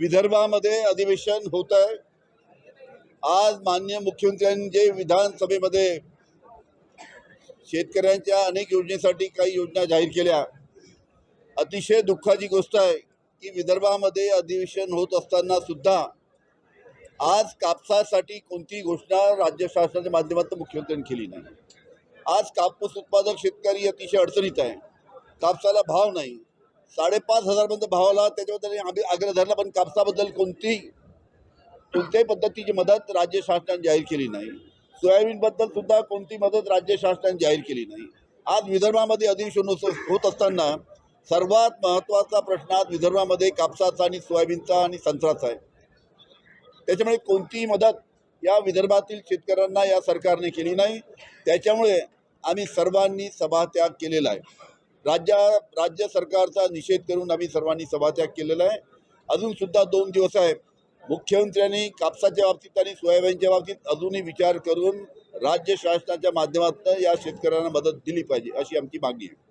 विदर्भामध्ये अधिवेशन होत आहे आज मान्य मुख्यमंत्र्यांनी जे विधानसभेमध्ये शेतकऱ्यांच्या अनेक योजनेसाठी काही योजना जाहीर केल्या. अतिशय दुःखाची गोष्ट आहे की विदर्भामध्ये अधिवेशन होत असताना सुद्धा आज कापसासाठी कोणती घोषणा राज्य शासनाच्या माध्यमातून मुख्यमंत्र्यांनी केली नाही. आज कापूस उत्पादक शेतकरी अतिशय अडचणीत आहे. कापसाला भाव नाही. साडेपाच हजारपर्यंत भावाला त्याच्याबद्दल आम्ही आग्रह धरला पण कापसाबद्दल कोणती कोणत्याही पद्धतीची मदत राज्य शासनाने जाहीर केली नाही. सोयाबीनबद्दल सुद्धा कोणती मदत राज्य शासनाने जाहीर केली नाही. आज विदर्भामध्ये अधिवेशन होत होत असताना सर्वात महत्त्वाचा प्रश्न आज विदर्भामध्ये कापसाचा आणि सोयाबीनचा आणि संत्राचा आहे. त्याच्यामुळे कोणतीही मदत या विदर्भातील शेतकऱ्यांना या सरकारने केली नाही. त्याच्यामुळे आम्ही सर्वांनी सभात्याग केलेला आहे. राज्या राज्य सरकारचा निषेध करून आम्ही सर्वांनी सभात्याग केलेला आहे. अजूनसुद्धा दोन दिवस आहे. मुख्यमंत्र्यांनी कापसाच्या बाबतीत आणि सोयाबीनच्या बाबतीत अजूनही विचार करून राज्य शासनाच्या माध्यमातून या शेतकऱ्यांना मदत दिली पाहिजे अशी आमची मागणी आहे.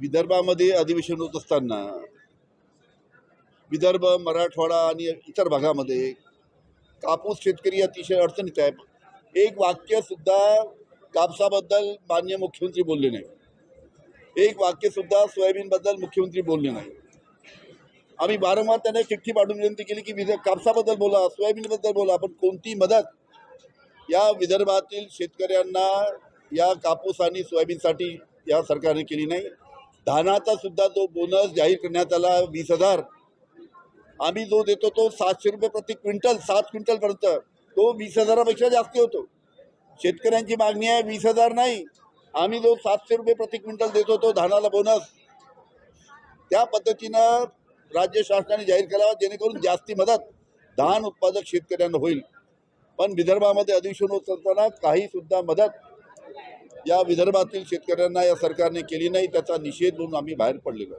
विदर्भामध्ये अधिवेशन होत असताना विदर्भ मराठवाडा आणि इतर भागामध्ये कापूस शेतकरी अतिशय अडचणीत आहे. एक वाक्यसुद्धा कापसाबद्दल मान्य मुख्यमंत्री बोलले नाही. एक वाक्यसुद्धा सोयाबीनबद्दल मुख्यमंत्री बोलले नाही. आम्ही वारंवार त्यांना चिठ्ठी पाठवून विनंती केली की विदर्भ कापसाबद्दल बोला सोयाबीनबद्दल बोला पण कोणती मदत या विदर्भातील शेतकऱ्यांना या कापूस आणि सोयाबीनसाठी या सरकारने केली नाही. धानाचा सुद्धा जो बोनस जाहीर करण्यात आला वीस हजार. आम्ही जो देतो तो सातशे रुपये प्रति क्विंटल सात क्विंटलपर्यंत तो वीस हजारापेक्षा जास्त होतो. शेतकऱ्यांची मागणी आहे वीस हजार नाही. आम्ही जो सातशे रुपये प्रति क्विंटल देतो तो धानाला बोनस त्या पद्धतीनं राज्य शासनाने जाहीर करावा जेणेकरून जास्ती मदत धान उत्पादक शेतकऱ्यांना होईल. पण विदर्भामध्ये अधिवेशन होत असताना काही सुद्धा मदत या विदर्भातील शेतकऱ्यांना या सरकारने केली नाही त्याचा निषेध म्हणून आम्ही बाहेर पडलेलो